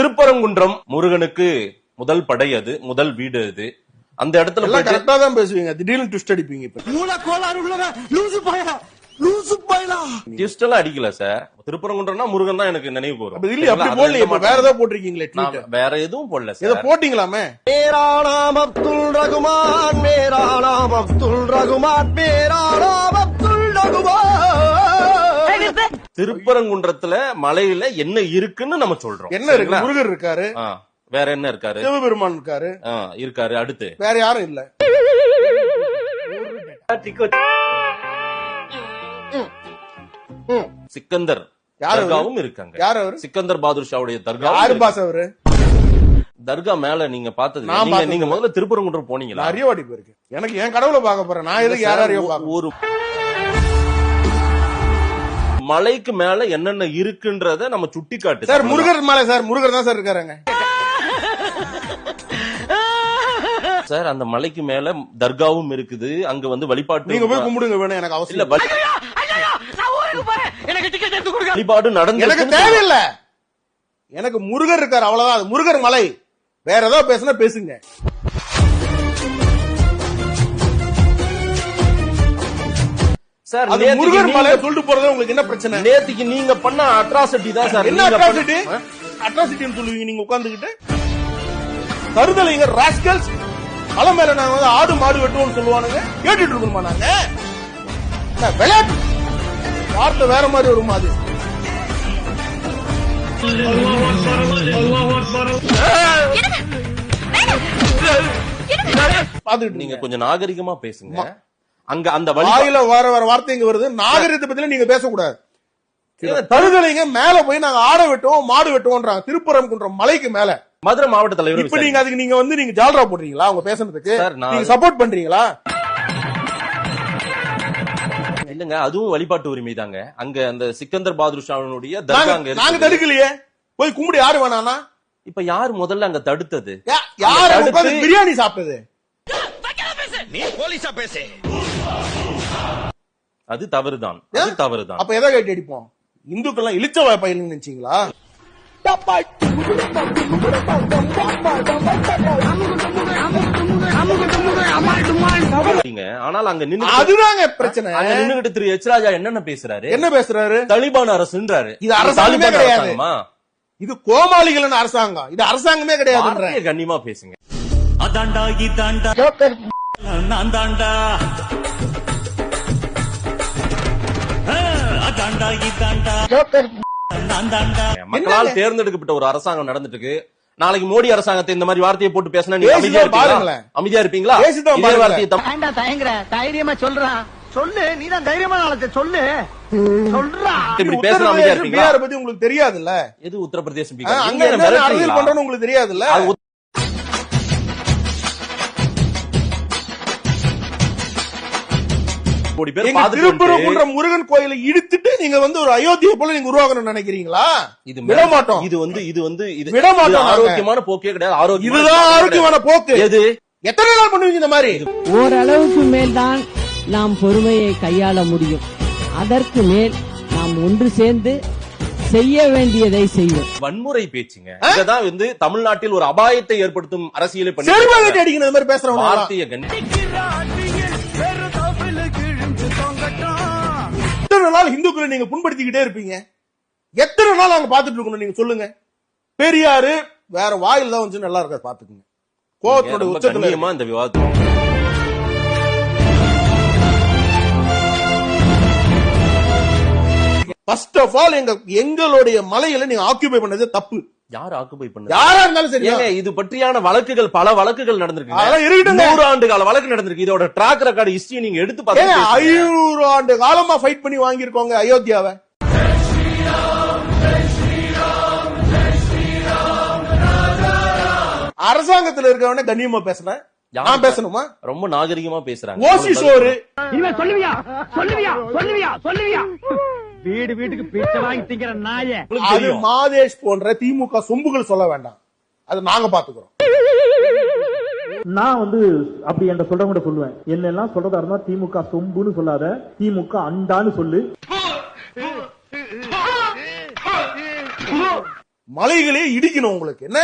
திருப்பரங்குன்றம் முருகனுக்கு முதல் படை அது முதல் வீடு அது. அந்த இடத்துல கரெக்டா தான் பேசுவீங்க. திடீர்னு ட்விஸ்ட் அடிப்பீங்க இப்ப. டிஸ்ட் எல்லாம் அடிக்கல சார் திருப்பரங்குன்றம்னா முருகன் தான் எனக்கு நினைவு போறோம் இல்ல அப்படி போடல வேற ஏதாவது போட்டிருக்கீங்களே வேற எதுவும் போடல சார் இத போட்டீங்களாமே? மேரானாம் அப்துல் ரகுமான் மேரானாம் அப்துல் ரகுமான் மேரானாம் திருப்பரங்குன்றத்துல மலையில என்ன இருக்குன்னு நம்ம சொல்றோம். என்ன இருக்கு? முருகர் இருக்காரு. வேற என்ன இருக்காரு? சிவபெருமான் இருக்காரு. இருக்காரு. அடுத்து. வேற யாரும் இல்ல. சிக்கந்தர் யார் அவரு? தர்காவும் இருக்காங்க. யார் அவரு? சிக்கந்தர் பாதுர் ஷாவுடைய தர்கா யாரு பாஸ் அவரு? தர்கா மேல நீங்க பார்த்தது நீங்க நீங்க முதல்ல திருப்பரங்குன்றம் போனீங்களா? அரியவாடி போயிருக்கேன். எனக்கு என் கடவுளை பார்க்க போறேன். நான் எதுக்கு யார் யாரையோ பார்க்க ஒரு மலைக்கு மேல என்னென்ன இருக்குன்றத நம்ம சுட்டி காட்டு சார் முருகர் மேல சார் முருகர் தான் சார் இருக்காருங்க. சார் அந்த மலைக்கு மேல தர்காவும் இருக்குது. அங்க வந்து வழிபாட்டு நீங்க போய் கும்பிடுங்க வேணும் எனக்கு இல்ல அவசியம் வழி- வழிபாடு நடந்து எனக்கு தேவையில்ல. எனக்கு முருகர் இருக்காரு அவ்வளவுதான். அது முருகர் மலை. வேற ஏதோ பேசுனா பேசுங்க. சார் முருகர் மலை சொல்லிட்டு போறது உங்களுக்கு என்ன பிரச்சனை? நேத்துக்கு நீங்க பண்ண அட்ராசிட்டி தான் சார். என்ன அட்ராசிட்டி அட்ராசிட்டின்னு சொல்லுவீங்க நீங்க உட்கார்ந்துகிட்டு. தருதலைங்க ராஸ்கல்ஸ் மலை மேல நாங்க வந்து ஆடு மாடு வெட்டுவோம்னு சொல்லுவானுங்க. கேட்டுட்டு இருக்கணுமா நாங்க? என்ன, விளையாட்டு? வார்த்தை வேற மாதிரி வருமா அது? பாத்துக்கிட்டு நீங்க நீங்க கொஞ்சம் நாகரிகமா பேசுங்க. அங்க அந்த வழி வாயில வர வர வார்த்தை இங்க வருது. நாகரிகத்தை பத்தி நீங்க பேசக்கூடாது. தருதலைங்க மேல போய் நாங்க ஆட வெட்டுவோம் மாடு வெட்டுவோம்ன்றாங்க. திருப்பரங்குன்றம் மலைக்கு மேல. மதுரை மாவட்ட தலைவர் இப்ப நீங்க அதுக்கு நீங்க வந்து நீங்க ஜால்ரா போடுறீங்களா அவங்க பேசுனதுக்கு? நான் நீங்க சப்போர்ட் பண்றீங்களா? இல்லங்க அதுவும் வழிபாட்டு உரிமை தாங்க. அங்க அந்த சிக்கந்தர் பாதுர் ஷாவுடைய தர்கா நாங்க அங்க நாங்க இருக்குது. தடுக்கலையே. போய் கும்பிடு யாரு வேணானா இப்ப யார் முதல்ல அங்க தடுத்தது? யாரு பிரியாணி சாப்பிட்டது? அது தவறுதான். அது தவறுதான். அப்ப எதை கேட்டு அடிப்போம் இந்துக்கெல்லாம் இழிச்ச பயிலுன்னு நினைச்சீங்களா? நீங்க ஆனால் அங்க நின்னு அதுதாங்க பிரச்சனை. அங்க நின்னுகிட்டு திரு எச் ராஜா என்னென்ன பேசுறாரு? என்ன பேசுறாரு? தலிபான் அரசுன்றாரு. இது அரசாங்கமே கிடையாது. இது கோமாளிகளின் அரசாங்கம். இது அரசாங்கமே வார்த்தையை கண்ணியமா பேசுங்க. அதாண்டா இதாண்டா நான் தாண்டா மக்களால் தேர்ந்தெடுக்கப்பட்ட ஒரு அரசாங்கம் நடந்துட்டு இருக்கு நாளைக்கு மோடி அரசாங்கத்தை இந்த மாதிரி வார்த்தையை போட்டு பேசினா நீங்க அமைதியா இருப்பீங்களா. அமைதியா இருப்பீங்களா? இதே. வார்த்தையை தயங்குற? தைரியமா சொல்றான் சொல்லு சொல்லு. அமைதியா உத்தரப்பிரதேசம் இருப்பீங்களா? பீகார் பத்தி உங்களுக்கு தெரியாதுல்ல? எது உத்தரப்பிரதேசம் அரசியல்? பண்றோம்னு உங்களுக்கு தெரியாதுல்ல? கோடி பேர் திருப்பரங்குன்றம் முருகன் கோயிலை இடித்துட்டு நீங்க வந்து ஒரு அயோத்தியை போல நீங்க உருவாக்கணும்னு நினைக்கிறீங்களா? இது விட மாட்டோம். இது வந்து இது வந்து இது விட மாட்டோம். ஆரோக்கியமான போக்கே கிடையாது. ஆரோக்கியமான இதுதான் ஆரோக்கியமான போக்கு. எது? எத்தனை நாள் பண்ணுவீங்க இந்த மாதிரி? ஓரளவுக்கு மேல்தான் நாம் பொறுமையை கையாள முடியும். அதற்கு மேல் நாம் ஒன்று சேர்ந்து செய்ய வேண்டியதை செய்வோம். வன்முறை பேச்சுங்க. இததான் வந்து தமிழ்நாட்டில் ஒரு அபாயத்தை ஏற்படுத்தும் அரசியலை பண்ணி இந்த மாதிரி பேசுறவங்க. வார்த்தையை எத்தனை நாள் இந்துக்களை நீங்க புண்படுத்திக்கிட்டே இருப்பீங்க? எத்தனை நாள் அங்க பாத்துட்டு இருக்கணும் நீங்க சொல்லுங்க. பெரியாரு வேற வாயில் தான் வந்து நல்லா இருக்காது பாத்துக்குங்க கோவத்தோட உச்சத்துல இந்த விவாதத்தை ஃபர்ஸ்ட் ஆஃப் ஆல் எங்க எங்களுடைய மலையில நீங்க ஆக்கியூபை பண்ணது தப்பு. யார் ஆக்குபை பண்ணது? யாரா இருந்தாலும் சரி ஏங்க இது பற்றியான வழக்குகள் பல வழக்குகள் நடந்திருக்கு அதெல்லாம். நூறு ஆண்டு கால வழக்கு நடந்திருக்கு. இதோட ட்ராக் ரெக்கார்டு ஹிஸ்டரி நீங்க எடுத்து ஏங்க பார்த்தா ஐநூறு ஆண்டு காலமா ஃபைட் பண்ணி வாங்கியிருக்கோங்க அயோத்தியாவை. அரசாங்கத்துல இருக்கவன கண்ணியமா பேசுறேன். நான் பேசணுமா? ரொம்ப நாகரிகமா பேசுறாங்க. ஓசி சோறு. இவன் சொல்லுவியா? சொல்லுவியா? சொல்லுவியா? சொல்லுவியா? வீடு வீட்டுக்கு பிச்சை வாங்கி திங்கிற நாய. அது. மாதேஷ் போன்ற திமுக சொம்புகள் சொல்ல வேண்டாம். அது நாங்க பாத்துக்கிறோம். நான் வந்து அப்படி என்ற சொல்றவங்க சொல்லுவேன். என்னெல்லாம் சொல்றதா இருந்தா திமுக சொம்புன்னு சொல்லாத திமுக அண்டான்னு சொல்லு. மலைகளே இடிக்கணும் உங்களுக்கு. என்ன?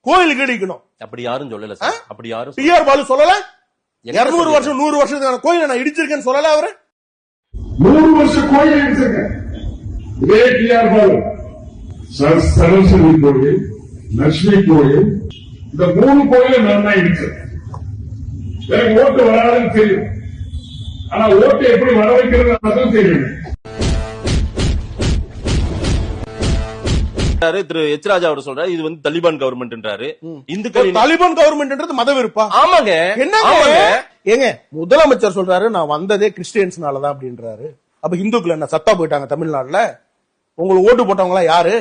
கோயிலுக்கு இடிக்கணும். அப்படி யாரும் சொல்லல சார் அப்படி யாரும் டி ஆர் பாலு சொல்லல. இருநூறு? வருஷம் நூறு வருஷத்துக்கான கோயிலை நான் இடிச்சிருக்கேன்னு சொல்லல அவரு? நூறு வருஷம் கோயில் எடுத்திருக்கேன் இதே டிஆர் பாலு சர- சரஸ்வதி கோயில் லட்சுமி கோயில் இந்த மூணு கோயிலை நான் தான் இடிச்சேன் எனக்கு ஓட்டு வராதுன்னு தெரியும். ஆனா ஓட்டு எப்படி வர வைக்கிறது அதுவும் தெரியும். திரு எச் ராஜா அவர் சொல்றாரு இது வந்து தலிபான் கவர்மெண்ட்ன்றாரு இந்துக்களின் தாலிபான் கவர்மெண்ட்ன்றது மத வெறுப்பா? ஆமாங்க. என்னங்க? ஆமாங்க. ஏங்க முதலமைச்சர் சொல்றாரு நான் வந்ததே கிறிஸ்டியன்ஸ்னாலதான் அப்படின்றாரு. அப்ப இந்துக்கள் என்ன சத்தா போயிட்டாங்க தமிழ்நாட்டுல? உங்களுக்கு ஓட்டு போட்டவங்க எல்லாம் யாரு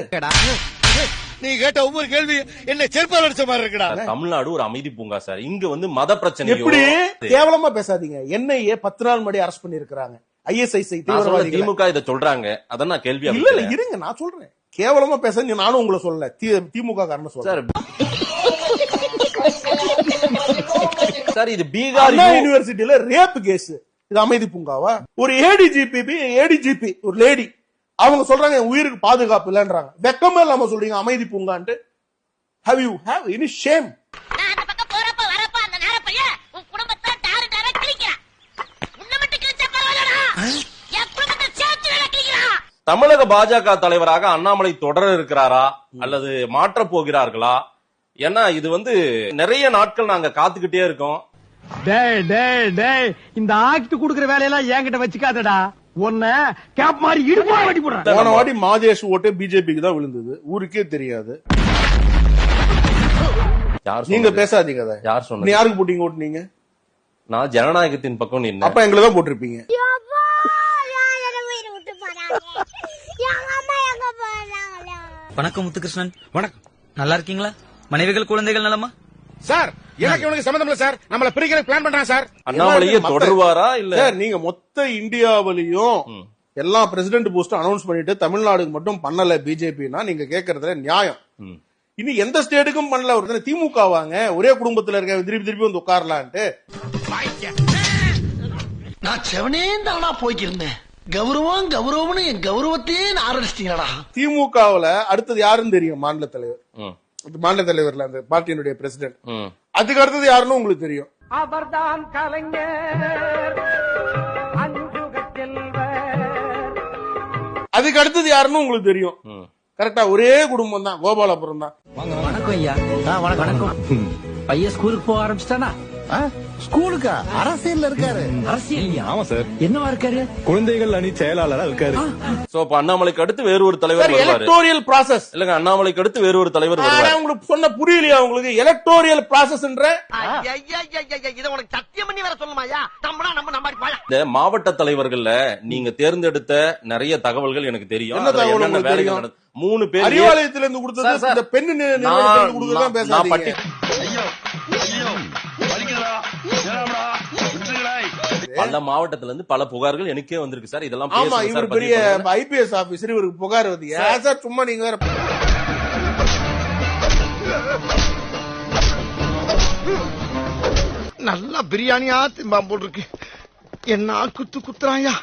நீ கேட்ட ஒவ்வொரு கேள்வி என்ன செருப்பால் அடிச்ச மாதிரி இருக்குடா. தமிழ்நாடு ஒரு அமைதி பூங்கா சார். இங்க வந்து மத பிரச்சனை எப்படி? கேவலமா பேசாதீங்க. என்ஐஏ பத்து நாள் முன்னாடி அரெஸ்ட் பண்ணிருக்காங்க ஐஎஸ்ஐசி திமுக இதை சொல்றாங்க. அதான் நான் கேள்வியா இல்ல இல்ல. இருங்க நான் சொல்றேன். கேவலமா பேச நானும் உங்களை சொல்லல. திமுக காரன சொல்றேன். சார் இது பீகார் யூனிவர்சிட்டியில ரேப் கேஸ் இது அமைதி பூங்காவா? ஒரு ஏடிஜிபி ஏடிஜிபி ஒரு லேடி அவங்க சொல்றாங்க என் உயிருக்கு பாதுகாப்பு இல்லன்றாங்க. வெக்கமே இல்லாம சொல்றீங்க அமைதி பூங்கான்ட்டு. How you have any shame தமிழக பாஜக தலைவராக அண்ணாமலை தொடர இருக்கிறாரா? அல்லது மாற்றப் போகிறார்களா? ஏன்னா இது வந்து நிறைய நாட்கள் நாங்க காத்துக்கிட்டே இருக்கோம். டேய் டேய் டேய் இந்த ஆக்ட் குடுக்குற வேலையெல்லாம் என்கிட்ட வச்சுக்காதடா. உன்ன கேப் மாதிரி இடுப்பா வெட்டி போடுறேன். போன வாட்டி மாதேஷ் ஓட்டு பிஜேபிக்கு தான் விழுந்தது. ஊருக்கே தெரியாது. யார் நீங்க? பேசாதீங்க அதை. யார் நீ சொன்னது யாருக்கு போட்டீங்க ஓட்டு நீங்க நான் ஜனநாயகத்தின் பக்கம் நின்னேன். அப்ப எங்களை தான் போட்டிருப்பீங்க. வணக்கம் முத்துகிருஷ்ணன். வணக்கம். நல்லா இருக்கீங்களா? மனைவிகள் குழந்தைகள் நலமா? சார் எனக்கு இவனுக்கு சம்மந்தம் இல்ல சார். நம்மள பிரிக்கிற பிளான் பண்றான் சார். அண்ணாமலையே தொடருவாரா இல்ல? சார் நீங்க மொத்த இந்தியாவிலையும் எல்லா பிரசிடென்ட் போஸ்டும் அனௌன்ஸ் பண்ணிட்டு தமிழ்நாடுக்கு மட்டும் பண்ணல பிஜேபினா நீங்க கேக்குறதுல நியாயம். இனி எந்த ஸ்டேட்டுக்கும் பண்ணல ஒரு திமுக வாங்க ஒரே குடும்பத்துல இருக்க திருப்பி திருப்பி வந்து உட்காரலான்ட்டு. நான் செவனே தானா போய்க்கிருந்தேன். கௌரவம் கௌரவம்னு என் கௌரவத்தையே நான் ஆரம்பிச்சிட்டீங்களா திமுகவுல அடுத்தது யாருன்னு தெரியும் மாநில தலைவர். மாநில தலைவர்ல அந்த பார்ட்டியினுடைய பிரசிடென்ட். அதுக்கு அடுத்தது யாருன்னு உங்களுக்கு தெரியும். அவர்தான் கலைஞர் அஞ்சுக செல்வர் அதுக்கு அடுத்தது யாருன்னு உங்களுக்கு தெரியும். கரெக்டா ஒரே குடும்பம் தான் கோபாலபுரம் தான். வணக்கம் ஐயா. வணக்கம். பையன் ஸ்கூலுக்கு போக ஆரம்பிச்சிட்டானா? ஸ்கூலுக்கா? அரசியல்ல இருக்காரு. அரசியல். ஆமா சார். என்னவா இருக்காரு? குழந்தைகள் அணி செயலாளரா இருக்காரு. சோ அப்ப அண்ணாமலைக்கு அடுத்து வேறு ஒரு தலைவர் எலக்டோரியல் ப்ராசஸ் இல்லங்க அண்ணாமலைக்கு அடுத்து வேறு ஒரு தலைவர் வருவாரு. உங்களுக்கு சொன்ன புரியலையா உங்களுக்கு? எலக்டோரியல் ப்ராசஸ்ன்ற இத உனக்கு சத்தியம் பண்ணி வர சொல்லுமாயா நம்மளா நம்ம நம்பாடி போயா? இந்த மாவட்ட தலைவர்கள்ல நீங்க தேர்ந்தெடுத்த நிறைய தகவல்கள் எனக்கு தெரியும். என்ன வேலைகள் மூணு பேர் அறிவாலயத்துல இருந்து கொடுத்தது. இந்த பெண்ணு நிறுவனத்துல இருந்து கொடுத்தது தான் பல மாவட்டத்துல இருந்து பல புகார்கள் எனக்கே வந்திருக்கு சார். இதெல்லாம் ஆமா இவர் சார், பெரிய. ஐபிஎஸ் ஆபீசர் இவருக்கு புகார் வந்து ஏன் சார் சும்மா நீங்க வேற நல்லா பிரியாணியா திம்பா போல் இருக்கு. என்ன குத்து குத்துறாயா?